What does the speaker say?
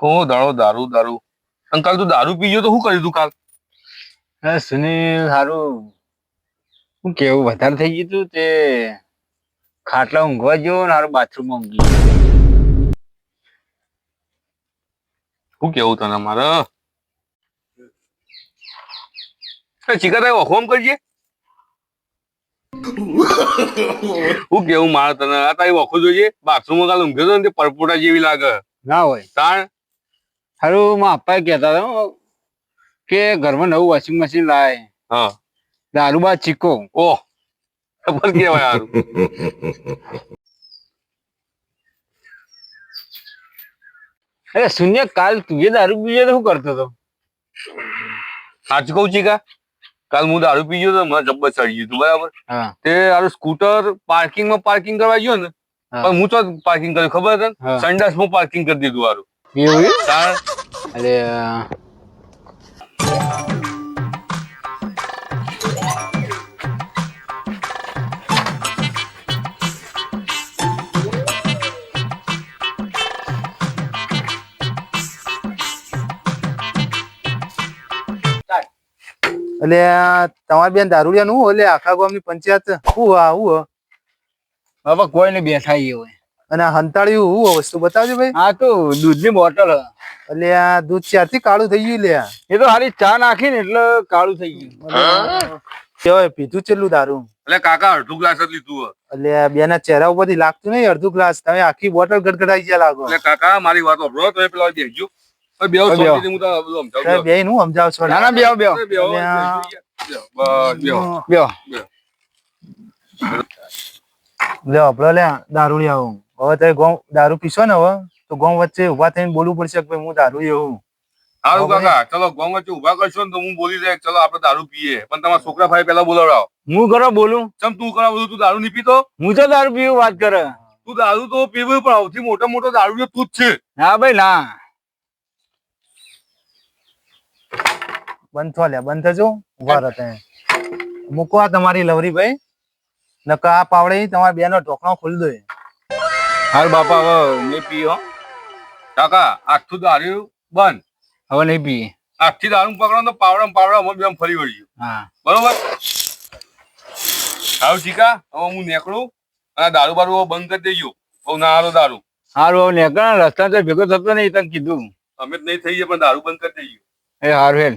આખો દાડો દારૂ દારૂ. અને કાલ તું દારૂ પીજો તો શું કર્યું તું કાલ? સુનિલ સારું હું કેવું વધારે થઈ ગયું તું તે ખાટલા ઊંઘવા ગયો ને હારું બાથરૂમમાં ઊંઘી ગયો. શું કેવું તને મારે? ચિકા તારી વખોમ કરજે શું કેવું મારે તને? આ તારી વખો જોઈએ. બાથરૂમમાં કાલ ઊંઘ્યો તો ને પરપોટા જેવી લાગે. ના હોય. તાણ? હારું મારા પપ્પાએ કહેતા હતા હો કે ઘરમાં નવું વોશિંગ મશીન લાય હા. દારૂ બાદ ચીકો. ઓહ ખબર કેવાય યાર અરે શૂન્ય કાલ તું એ દારૂ પીએ તો શું કરતો હતો? સાચું કહું ચીકા કાલ હું દારૂ પી ગયો તો મને જબ્બર ચડી ગયું હતું બરાબર? હા. તે આરું સ્કૂટર પાર્કિંગમાં પાર્કિંગ કરવા ગયો ને હા. પણ હું તો પાર્કિંગ કર્યું ખબર તને? હા. સંડાસમાં પાર્કિંગ કરી દીધું હારું એવું તાણ અરે એટલે આ તમારી બેન દારૂડિયા નું એટલે આખા ગામની પંચાયત હું આ હું હવે કોઈ ને બેઠા એ હોય અને આ હંતાળ્યું હું વસ્તુ બતાવજો ભાઈ. આ તો દૂધની બોટલ. એટલે આ દૂધ ચારથી કાળું થઈ ગયું લે એ તો હારી ચા નાખી ને એટલે કાળું થઈ ગયું. કેવાય પીધું ચેટલું દારૂ? એટલે કાકા અડધું ગ્લાસ જ લીધું એટલે બે બેના ચહેરા ઉપરથી લાગતું નહીં અડધું ગ્લાસ. તમે આખી બોટલ ગટગટાઈ ગયા લાગો. એટલે કાકા મારી વાત વાપરો તમે પેલા બેસજો. હું. બે હું સમજાવ છો. ના ના લે આપડે લે દારૂડિયા હું હવે તમે ગોમ દારૂ પીશો ને હવે તો ગોમ વચ્ચે ઊભા થઈને બોલવું પડશે કે ભાઈ હું દારૂ હું. સારું કાકા ચલો ગામ વચ્ચે ઊભા કરશો ને તો હું બોલી દે ચલો આપણે દારૂ પીએ. પણ તમારા છોકરા ભાઈ પેલા બોલાવડાવો. હું કરો બોલું? ચમ તું કરો બધું તું દારૂ નહીં પીતો? હું તો દારૂ પીવું વાત કરે. તું દારૂ તો પીવું પણ સૌથી મોટો મોટો દારૂ તું જ છે. ના ભાઈ ના. બંધ થો લે બંધ થજો. ઊભા રહો મૂકો આ તમારી લવરી ભાઈ નકા આ પાવડે તમારા બેનો ઢોકણો ખોલી દો હાલ બાપા હવે નહીં પી હો. કાકા આખું દારૂ બંધ. હવે નહીં પીએ. આખી દારૂ પકડો તો પાવડા પાવડા અમે બેમ ફરી વળ્યું. હા. બરોબર? હારું શીખા હવે હું નીકળું અને દારૂ બારૂ બંધ કરી દેજો. બહુ ના હારો દારૂ. હારું હવે નીકળ રસ્તા તો ભેગો થતો નહીં તને કીધું. અમે જ નહીં થઈ જાય પણ દારૂ બંધ કરી દેજો. એ હારું હેલ.